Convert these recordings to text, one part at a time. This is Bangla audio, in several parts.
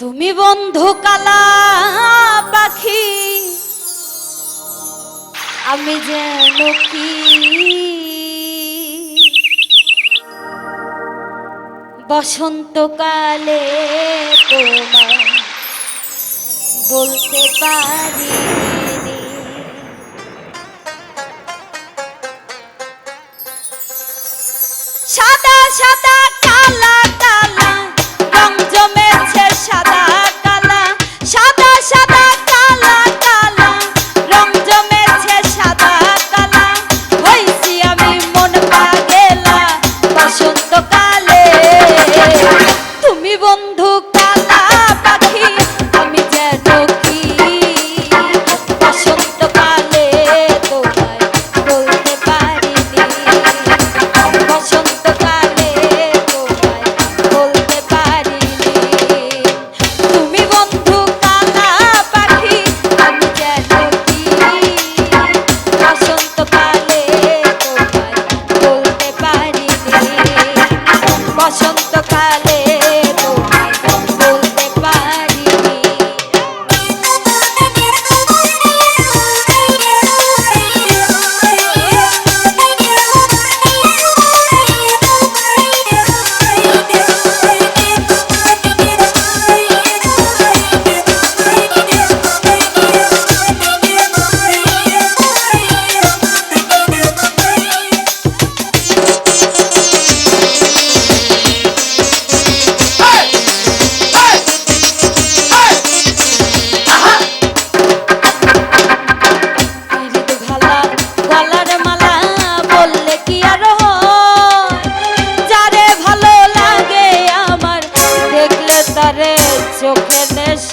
তুমি বন্ধু কালা পাখি আমি যেন কি? বসন্তকালে তোমার বলতে পারি সাদা সাদা কালা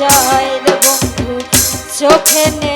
চাইল বন্ধু চোখে